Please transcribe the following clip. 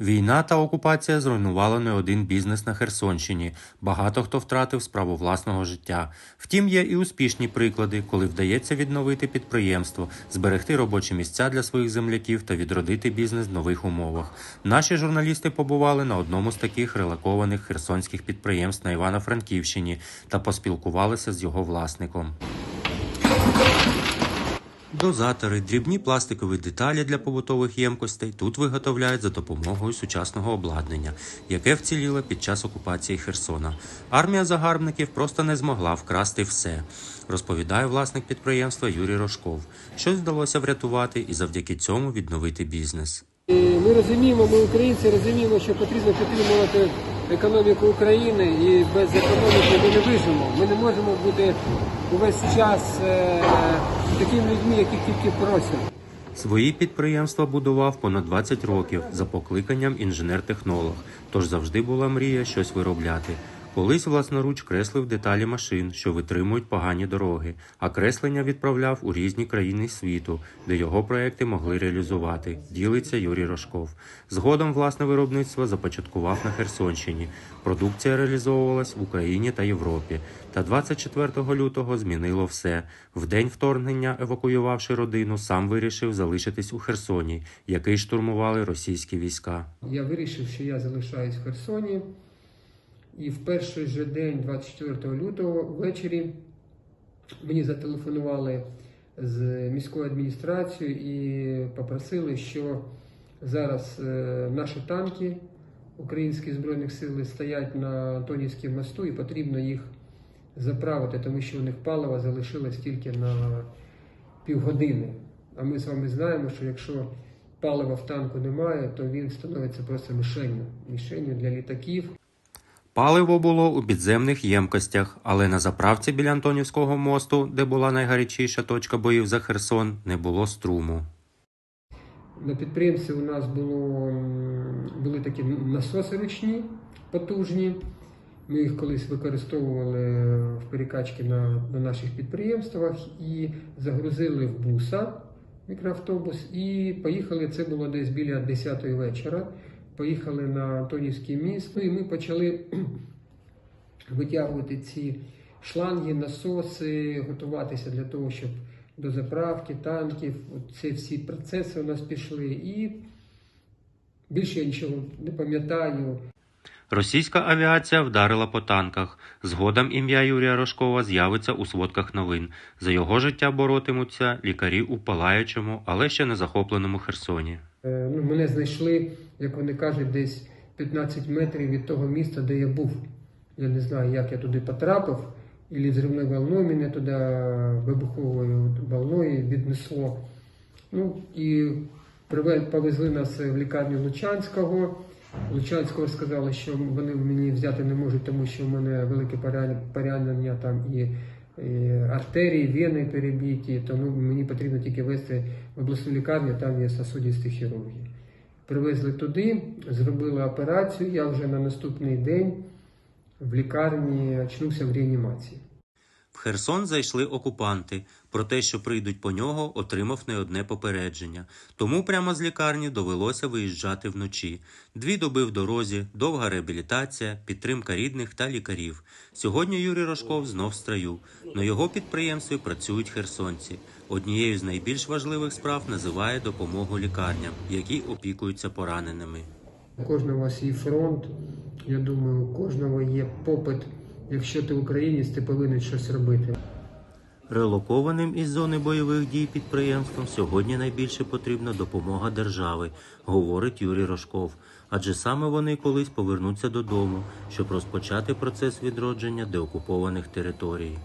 Війна та окупація зруйнували не один бізнес на Херсонщині. Багато хто втратив справу власного життя. Втім, є і успішні приклади, коли вдається відновити підприємство, зберегти робочі місця для своїх земляків та відродити бізнес в нових умовах. Наші журналісти побували на одному з таких релакованих херсонських підприємств на Івано-Франківщині та поспілкувалися з його власником. Дозатори, дрібні пластикові деталі для побутових ємкостей тут виготовляють за допомогою сучасного обладнання, яке вціліло під час окупації Херсона. Армія загарбників просто не змогла вкрасти все, розповідає власник підприємства Юрій Рожков. Щось вдалося врятувати і завдяки цьому відновити бізнес. Ми розуміємо, ми українці розуміємо, що потрібно підтримувати економіку України і без економіки ми не виживемо. Ми не можемо бути увесь час е, такими людьми, яких тільки просять. Свої підприємства будував понад 20 років за покликанням інженер-технолог, тож завжди була мрія щось виробляти. Колись власноруч креслив деталі машин, що витримують погані дороги, а креслення відправляв у різні країни світу, де його проекти могли реалізувати. Ділиться Юрій Рожков. Згодом власне виробництво започаткував на Херсонщині. Продукція реалізовувалась в Україні та Європі. Та 24 лютого змінило все. В день вторгнення, евакуювавши родину, сам вирішив залишитись у Херсоні, який штурмували російські війська. Я вирішив, що я залишаюсь в Херсоні. І в перший же день, 24 лютого, ввечері, мені зателефонували з міської адміністрації і попросили, що зараз е, наші танки Українських Збройних Сил стоять на Антонівському мосту і потрібно їх заправити, тому що у них палива залишилось тільки на півгодини. А ми з вами знаємо, що якщо палива в танку немає, то він становиться просто мішенью, мішенью для літаків. Паливо було у підземних ємкостях, але на заправці біля Антонівського мосту, де була найгарячіша точка боїв за Херсон, не було струму. На підприємстві у нас було, були такі насоси ручні, потужні. Ми їх колись використовували в перекачці на, на наших підприємствах і загрузили в буса мікроавтобус і поїхали. Це було десь біля 10 вечора. Поїхали на Антонівський міст. Ну і ми почали витягувати ці шланги, насоси, готуватися для того, щоб до заправки танків. Ці всі процеси у нас пішли. І більше я нічого не пам'ятаю. Російська авіація вдарила по танках. Згодом ім'я Юрія Рожкова з'явиться у сводках новин. За його життя боротимуться лікарі у палаючому, але ще не захопленому Херсоні. Е, Ну, мене знайшли, як вони кажуть, десь 15 метрів від того міста, де я був. Я не знаю, як я туди потрапив, і зривною волною мене туди вибуховою волною віднесло. Ну і повезли нас в лікарню Лучанського. Лучанського сказали, що вони мені взяти не можуть, тому що в мене велике поранення там і артерії, вени перебиті, тому мені потрібно тільки вести в обласну лікарню, там є сосудісті хірурги. Привезли туди, зробили операцію. Я вже на наступний день в лікарні очнувся в реанімації. Херсон зайшли окупанти. Про те, що прийдуть по нього, отримав не одне попередження. Тому прямо з лікарні довелося виїжджати вночі. Дві доби в дорозі, довга реабілітація, підтримка рідних та лікарів. Сьогодні Юрій Рожков знов в строю. На його підприємстві працюють херсонці. Однією з найбільш важливих справ називає допомогу лікарням, які опікуються пораненими. У кожного є фронт. Я думаю, у кожного є попит. Якщо ти українець, ти повинен щось робити. Релокованим із зони бойових дій підприємствам сьогодні найбільше потрібна допомога держави, говорить Юрій Рожков. Адже саме вони колись повернуться додому, щоб розпочати процес відродження деокупованих територій.